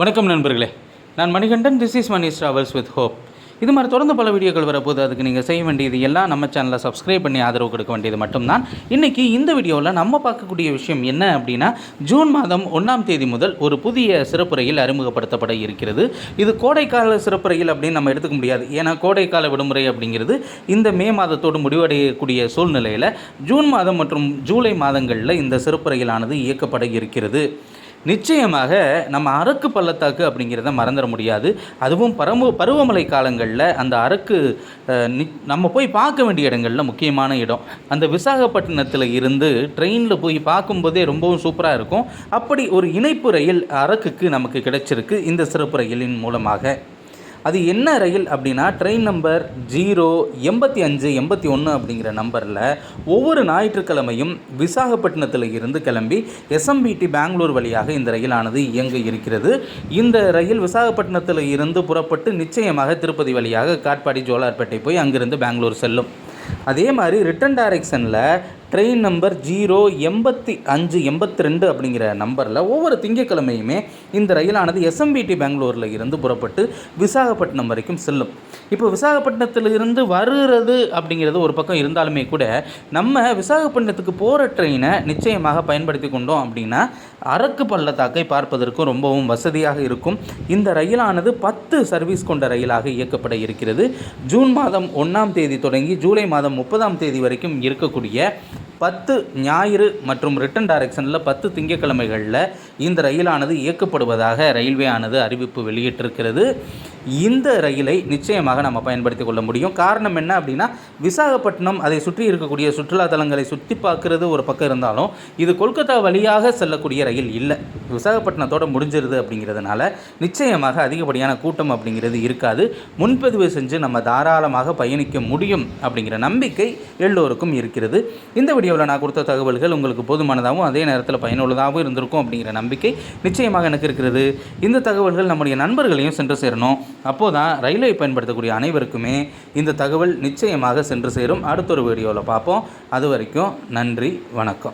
வணக்கம் நண்பர்களே. நான் Manikandan this is Mani travels with hope இது மாதிரி தொடர்ந்து பல வீடியோக்கள் வரப்போது அதுக்கு நீங்கள் செய்ய வேண்டியது எல்லாம் நம்ம சேனலை சப்ஸ்கிரைப் பண்ணி ஆதரவு கொடுக்க வேண்டியது மட்டும்தான். இன்றைக்கி இந்த வீடியோவில் நம்ம பார்க்கக்கூடிய விஷயம் என்ன அப்படின்னா ஜூன் மாதம் ஒன்றாம் தேதி முதல் ஒரு புதிய சிறப்பு ரயில் அறிமுகப்படுத்தப்பட இருக்கிறது. இது கோடைக்கால சிறப்பு ரயில் அப்படின்னு நம்ம எடுத்துக்க முடியாது. ஏன்னா கோடைக்கால விடுமுறை அப்படிங்கிறது இந்த மே மாதத்தோடு முடிவடையக்கூடிய சூழ்நிலையில் ஜூன் மாதம் மற்றும் ஜூலை மாதங்களில் இந்த சிறப்பு ரயிலானது இயக்கப்பட இருக்கிறது. நிச்சயமாக நம்ம அரக்கு பள்ளத்தாக்கு அப்படிங்கிறத மறந்துட முடியாது. அதுவும் பரம பருவமழை காலங்களில் அந்த அரக்கு நி- நம்ம போய் பார்க்க வேண்டிய இடங்களில் முக்கியமான இடம். அந்த விசாகப்பட்டினத்தில் இருந்து ட்ரெயினில் போய் பார்க்கும்போதே ரொம்பவும் சூப்பராக இருக்கும். அப்படி ஒரு இணைப்பு ரயில் அரக்குக்கு நமக்கு கிடைச்சிருக்கு. இந்த சிறப்பு ரயிலின் மூலமாக. அது என்ன ரயில் அப்படின்னா ட்ரெயின் நம்பர் ஜீரோ எண்பத்தி அஞ்சு எண்பத்தி ஒன்று அப்படிங்கிற நம்பரில் ஒவ்வொரு ஞாயிற்றுக்கிழமையும் விசாகப்பட்டினத்தில் இருந்து கிளம்பி எஸ்எம்பிடி பெங்களூர் வழியாக இந்த ரயிலானது இயங்க இருக்கிறது. இந்த ரயில் விசாகப்பட்டினத்தில் இருந்து புறப்பட்டு நிச்சயமாக திருப்பதி வழியாக காட்பாடி ஜோலார்பேட்டை போய் அங்கிருந்து பெங்களூர் செல்லும். அதே மாதிரி ரிட்டன் டைரக்ஷனில் ட்ரெயின் நம்பர் ஜீரோ எண்பத்தி அஞ்சு எண்பத்தி ரெண்டு அப்படிங்கிற நம்பரில் ஒவ்வொரு திங்கட்கிழமையுமே இந்த ரயிலானது எஸ்எம்பிடி பெங்களூரில் இருந்து புறப்பட்டு விசாகப்பட்டினம் வரைக்கும் செல்லும். இப்போ விசாகப்பட்டினத்தில் இருந்து வருகிறது அப்படிங்கிறது ஒரு பக்கம் இருந்தாலுமே கூட நம்ம விசாகப்பட்டினத்துக்கு போகிற ட்ரெயினை நிச்சயமாக பயன்படுத்தி கொண்டோம் அப்படின்னா அரக்கு பள்ளத்தாக்கை பார்ப்பதற்கும் ரொம்பவும் வசதியாக இருக்கும். இந்த ரயிலானது பத்து சர்வீஸ் கொண்ட ரயிலாக இயக்கப்பட இருக்கிறது. ஜூன் மாதம் ஒன்றாம் தேதி தொடங்கி ஜூலை மாதம் முப்பதாம் தேதி வரைக்கும் இருக்கக்கூடிய பத்து ஞாயிறு மற்றும் ரிட்டன் டைரக்ஷனில் பத்து திங்கட்கிழமைகளில் இந்த ரயிலானது இயக்கப்படுவதாக ரயில்வே ஆனது அறிவிப்பு வெளியிட்டிருக்கிறது. இந்த ரயிலை நிச்சயமாக நம்ம பயன்படுத்தி கொள்ள முடியும். காரணம் என்ன அப்படின்னா விசாகப்பட்டினம் அதை சுற்றி இருக்கக்கூடிய சுற்றுலா தலங்களை சுற்றி பார்க்குறது ஒரு பக்கம் இருந்தாலும் இது கொல்கத்தா வழியாக செல்லக்கூடிய ரயில் இல்லை. விசாகப்பட்டினத்தோடு முடிஞ்சிருது அப்படிங்கிறதுனால நிச்சயமாக அதிகப்படியான கூட்டம் அப்படிங்கிறது இருக்காது. முன்பதிவு செஞ்சு நம்ம தாராளமாக பயணிக்க முடியும் அப்படிங்கிற நம்பிக்கை எல்லோருக்கும் இருக்கிறது. இந்த வீடியோவில் நான் கொடுத்த தகவல்கள் உங்களுக்கு போதுமானதாகவும் அதே நேரத்தில் பயனுள்ளதாகவும் இருந்திருக்கும் அப்படிங்கிற நம்பிக்கை நிச்சயமாக எனக்கு இருக்கிறது. இந்த தகவல்கள் நம்முடைய நண்பர்களையும் சென்று சேரணும். அப்போது தான் ரயிலை பயன்படுத்தக்கூடிய அனைவருக்குமே இந்த தகவல் நிச்சயமாக சென்று சேரும். அடுத்த ஒரு வீடியோவில் பார்ப்போம். அது வரைக்கும் நன்றி வணக்கம்.